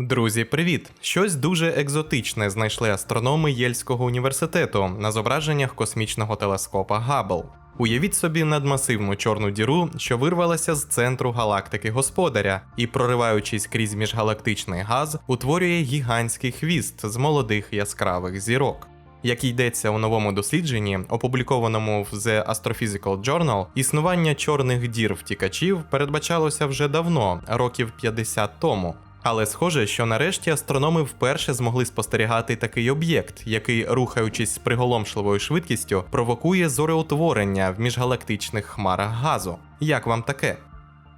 Друзі, привіт! Щось дуже екзотичне знайшли астрономи Єльського університету на зображеннях космічного телескопа Габл. Уявіть собі надмасивну чорну діру, що вирвалася з центру галактики господаря, і, прориваючись крізь міжгалактичний газ, утворює гігантський хвіст з молодих яскравих зірок. Як йдеться у новому дослідженні, опублікованому в The Astrophysical Journal, існування чорних дір втікачів передбачалося вже давно, років 50 тому. Але схоже, що нарешті астрономи вперше змогли спостерігати такий об'єкт, який, рухаючись з приголомшливою швидкістю, провокує зореутворення в міжгалактичних хмарах газу. Як вам таке?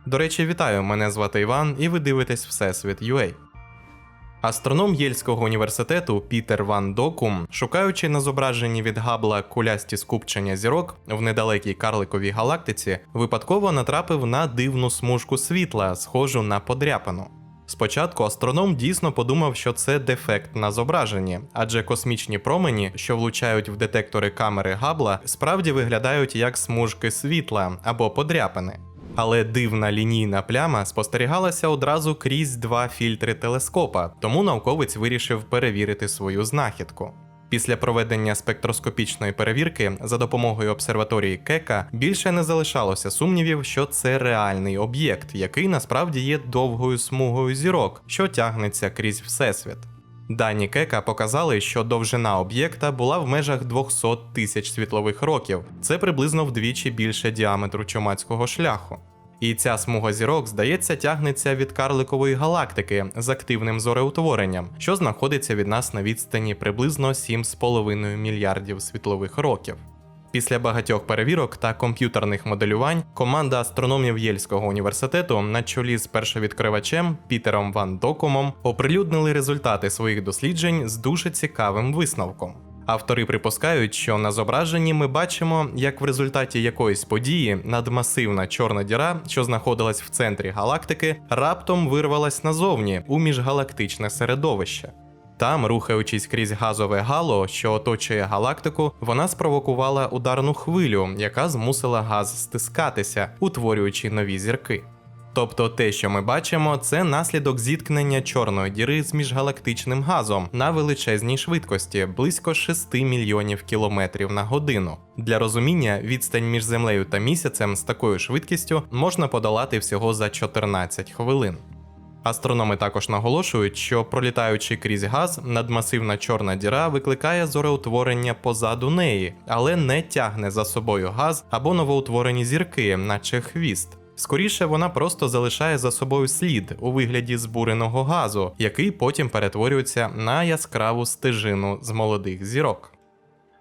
До речі, вітаю! Мене звати Іван, і ви дивитесь Всесвіт UA. Астроном Єльського університету Пітер Ван Докум, шукаючи на зображенні від Габла кулясті скупчення зірок в недалекій карликовій галактиці, випадково натрапив на дивну смужку світла, схожу на подряпину. Спочатку астроном дійсно подумав, що це дефект на зображенні, адже космічні промені, що влучають в детектори камери Габла, справді виглядають як смужки світла або подряпини. Але дивна лінійна пляма спостерігалася одразу крізь два фільтри телескопа, тому науковець вирішив перевірити свою знахідку. Після проведення спектроскопічної перевірки за допомогою обсерваторії Кека більше не залишалося сумнівів, що це реальний об'єкт, який насправді є довгою смугою зірок, що тягнеться крізь всесвіт. Дані Кека показали, що довжина об'єкта була в межах 200 тисяч світлових років, це приблизно вдвічі більше діаметру чумацького шляху. І ця смуга зірок, здається, тягнеться від карликової галактики з активним зореутворенням, що знаходиться від нас на відстані приблизно 7,5 мільярдів світлових років. Після багатьох перевірок та комп'ютерних моделювань команда астрономів Єльського університету на чолі з першовідкривачем Пітером Ван Докумом оприлюднили результати своїх досліджень з дуже цікавим висновком. Автори припускають, що на зображенні ми бачимо, як в результаті якоїсь події надмасивна чорна діра, що знаходилась в центрі галактики, раптом вирвалась назовні у міжгалактичне середовище. Там, рухаючись крізь газове гало, що оточує галактику, вона спровокувала ударну хвилю, яка змусила газ стискатися, утворюючи нові зірки. Тобто те, що ми бачимо, це наслідок зіткнення чорної діри з міжгалактичним газом на величезній швидкості близько 6 мільйонів кілометрів на годину. Для розуміння, відстань між землею та місяцем з такою швидкістю можна подолати всього за 14 хвилин. Астрономи також наголошують, що пролітаючи крізь газ, надмасивна чорна діра викликає зореутворення позаду неї, але не тягне за собою газ або новоутворені зірки, наче хвіст. Скоріше вона просто залишає за собою слід у вигляді збуреного газу, який потім перетворюється на яскраву стежину з молодих зірок.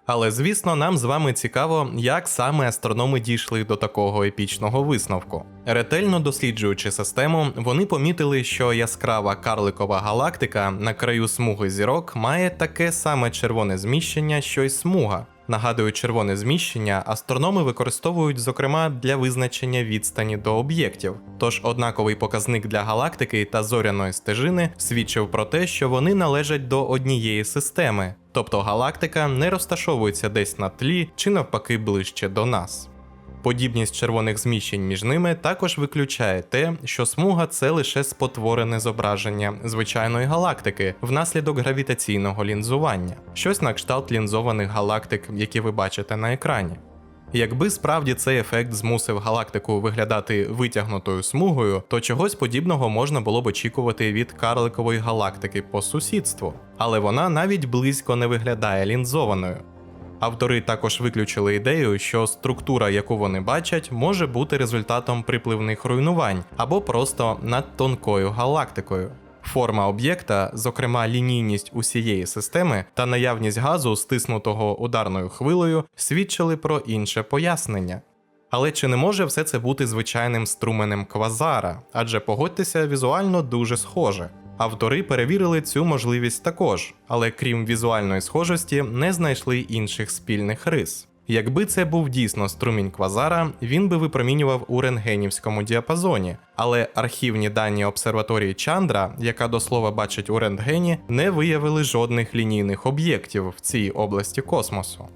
Але звісно, нам з вами цікаво, як саме астрономи дійшли до такого епічного висновку. Ретельно досліджуючи систему, вони помітили, що яскрава карликова галактика на краю смуги зірок має таке саме червоне зміщення, що й смуга. Нагадую, червоне зміщення астрономи використовують, зокрема, для визначення відстані до об'єктів. Тож однаковий показник для галактики та зоряної стежини свідчив про те, що вони належать до однієї системи, тобто галактика не розташовується десь на тлі чи навпаки ближче до нас. Подібність червоних зміщень між ними також виключає те, що смуга це лише спотворене зображення звичайної галактики внаслідок гравітаційного лінзування, щось на кшталт лінзованих галактик, які ви бачите на екрані. Якби справді цей ефект змусив галактику виглядати витягнутою смугою, то чогось подібного можна було б очікувати від карликової галактики по сусідству, але вона навіть близько не виглядає лінзованою. Автори також виключили ідею, що структура, яку вони бачать, може бути результатом припливних руйнувань або просто над тонкою галактикою. Форма об'єкта, зокрема лінійність усієї системи та наявність газу, стиснутого ударною хвилею, свідчили про інше пояснення. Але чи не може все це бути звичайним струменем квазара? Адже погодьтеся, візуально дуже схоже. Автори перевірили цю можливість також, але крім візуальної схожості, не знайшли інших спільних рис. Якби це був дійсно струмінь квазара, він би випромінював у рентгенівському діапазоні, але архівні дані обсерваторії Чандра, яка до слова бачить у рентгені, не виявили жодних лінійних об'єктів в цій області космосу.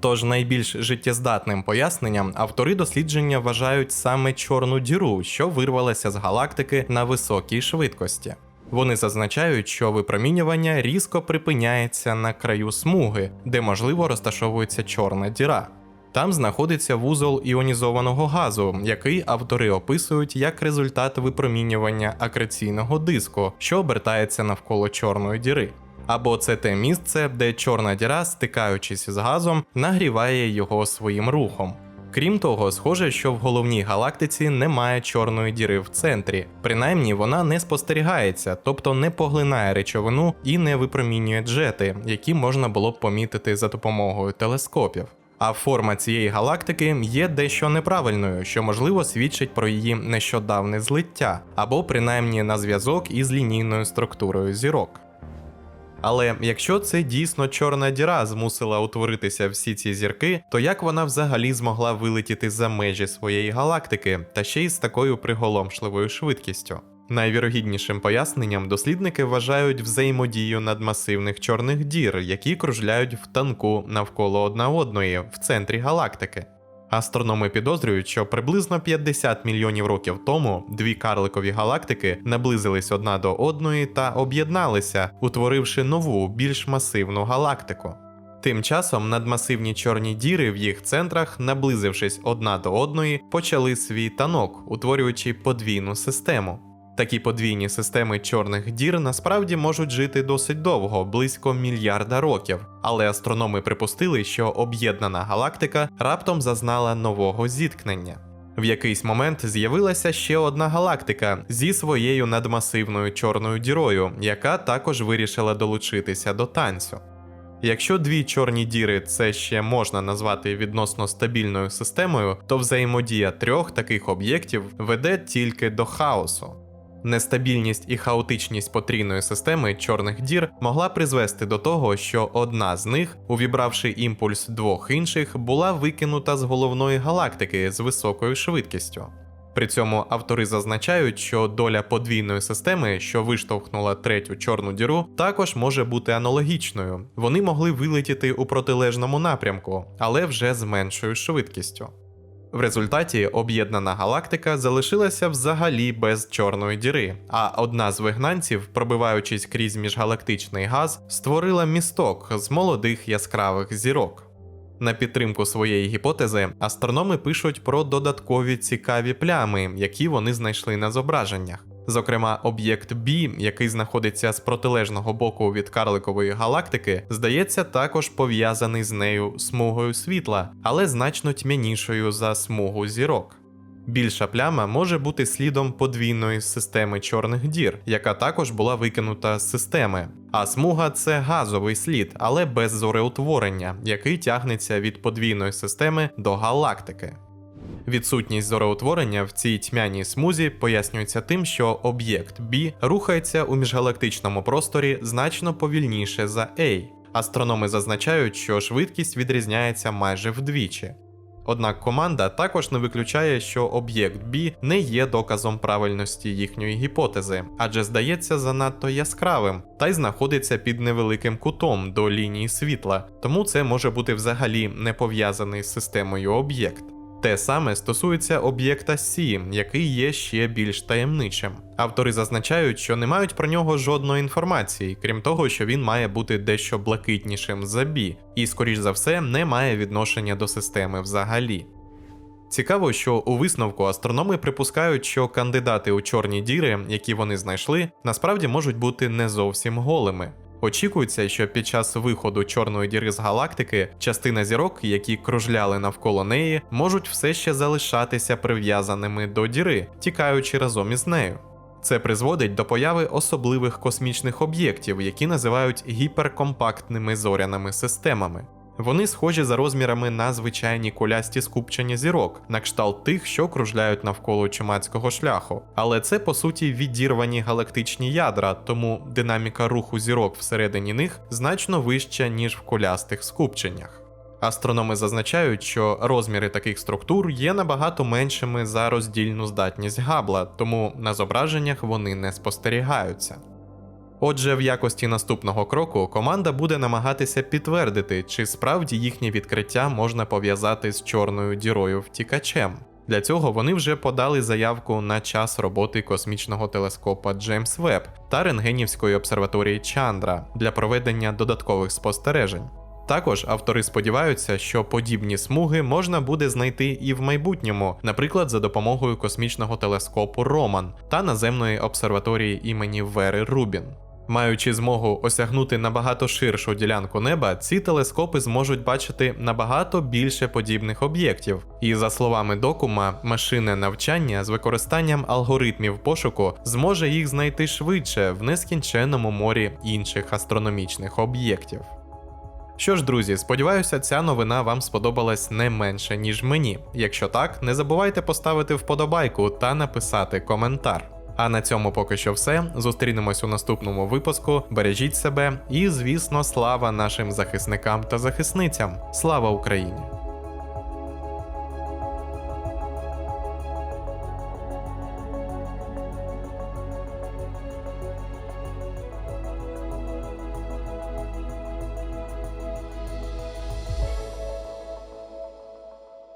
Тож найбільш життєздатним поясненням автори дослідження вважають саме чорну діру, що вирвалася з галактики на високій швидкості. Вони зазначають, що випромінювання різко припиняється на краю смуги, де можливо розташовується чорна діра. Там знаходиться вузол іонізованого газу, який автори описують як результат випромінювання акреційного диску, що обертається навколо чорної діри. Або це те місце, де чорна діра, стикаючись з газом, нагріває його своїм рухом. Крім того, схоже, що в головній галактиці немає чорної діри в центрі, принаймні вона не спостерігається, тобто не поглинає речовину і не випромінює джети, які можна було б помітити за допомогою телескопів. А форма цієї галактики є дещо неправильною, що можливо свідчить про її нещодавне злиття, або принаймні на зв'язок із лінійною структурою зірок. Але якщо це дійсно чорна діра змусила утворитися всі ці зірки, то як вона взагалі змогла вилетіти за межі своєї галактики та ще й з такою приголомшливою швидкістю? Найвірогіднішим поясненням дослідники вважають взаємодію надмасивних чорних дір, які кружляють в танку навколо одна одної в центрі галактики. Астрономи підозрюють, що приблизно 50 мільйонів років тому дві карликові галактики наблизились одна до одної та об'єдналися, утворивши нову, більш масивну галактику. Тим часом надмасивні чорні діри в їх центрах, наблизившись одна до одної, почали свій танок, утворюючи подвійну систему. Такі подвійні системи чорних дір насправді можуть жити досить довго, близько мільярда років, але астрономи припустили, що об'єднана галактика раптом зазнала нового зіткнення. В якийсь момент з'явилася ще одна галактика зі своєю надмасивною чорною дірою, яка також вирішила долучитися до танцю. Якщо дві чорні діри це ще можна назвати відносно стабільною системою, то взаємодія трьох таких об'єктів веде тільки до хаосу. Нестабільність і хаотичність потрійної системи чорних дір могла призвести до того, що одна з них, увібравши імпульс двох інших, була викинута з головної галактики з високою швидкістю. При цьому автори зазначають, що доля подвійної системи, що виштовхнула третю чорну діру, також може бути аналогічною. Вони могли вилетіти у протилежному напрямку, але вже з меншою швидкістю. В результаті об'єднана галактика залишилася взагалі без чорної діри, а одна з вигнанців, пробиваючись крізь міжгалактичний газ, створила місток з молодих яскравих зірок. На підтримку своєї гіпотези астрономи пишуть про додаткові цікаві плями, які вони знайшли на зображеннях. Зокрема, об'єкт B, який знаходиться з протилежного боку від карликової галактики, здається також пов'язаний з нею смугою світла, але значно тьмянішою за смугу зірок. Більша пляма може бути слідом подвійної системи чорних дір, яка також була викинута з системи. А смуга це газовий слід, але без зореутворення, який тягнеться від подвійної системи до галактики. Відсутність зореутворення в цій тьмяній смузі пояснюється тим, що об'єкт B рухається у міжгалактичному просторі значно повільніше за A. Астрономи зазначають, що швидкість відрізняється майже вдвічі. Однак команда також не виключає, що об'єкт B не є доказом правильності їхньої гіпотези, адже здається занадто яскравим та й знаходиться під невеликим кутом до лінії світла, тому це може бути взагалі не пов'язаний з системою об'єкт. Те саме стосується об'єкта Сі, який є ще більш таємничим. Автори зазначають, що не мають про нього жодної інформації, крім того, що він має бути дещо блакитнішим за Бі, і, скоріш за все, не має відношення до системи взагалі. Цікаво, що у висновку астрономи припускають, що кандидати у чорні діри, які вони знайшли, насправді можуть бути не зовсім голими. Очікується, що під час виходу чорної діри з галактики частина зірок, які кружляли навколо неї, можуть все ще залишатися прив'язаними до діри, тікаючи разом із нею. Це призводить до появи особливих космічних об'єктів, які називають гіперкомпактними зоряними системами. Вони схожі за розмірами на звичайні кулясті скупчення зірок, на кшталт тих, що кружляють навколо чумацького шляху. Але це по суті відірвані галактичні ядра, тому динаміка руху зірок всередині них значно вища, ніж в кулястих скупченнях. Астрономи зазначають, що розміри таких структур є набагато меншими за роздільну здатність Габла, тому на зображеннях вони не спостерігаються. Отже, в якості наступного кроку команда буде намагатися підтвердити, чи справді їхнє відкриття можна пов'язати з чорною дірою втікачем. Для цього вони вже подали заявку на час роботи космічного телескопа Джеймс Веб та рентгенівської обсерваторії Чандра для проведення додаткових спостережень. Також автори сподіваються, що подібні смуги можна буде знайти і в майбутньому, наприклад, за допомогою космічного телескопу Роман та наземної обсерваторії імені Вери Рубін. Маючи змогу осягнути набагато ширшу ділянку неба, ці телескопи зможуть бачити набагато більше подібних об'єктів. І за словами докума, машинне навчання з використанням алгоритмів пошуку зможе їх знайти швидше в нескінченному морі інших астрономічних об'єктів. Що ж, друзі, сподіваюся, ця новина вам сподобалась не менше, ніж мені. Якщо так, не забувайте поставити вподобайку та написати коментар. А на цьому поки що все. Зустрінемось у наступному випуску. Бережіть себе і, звісно, слава нашим захисникам та захисницям. Слава Україні!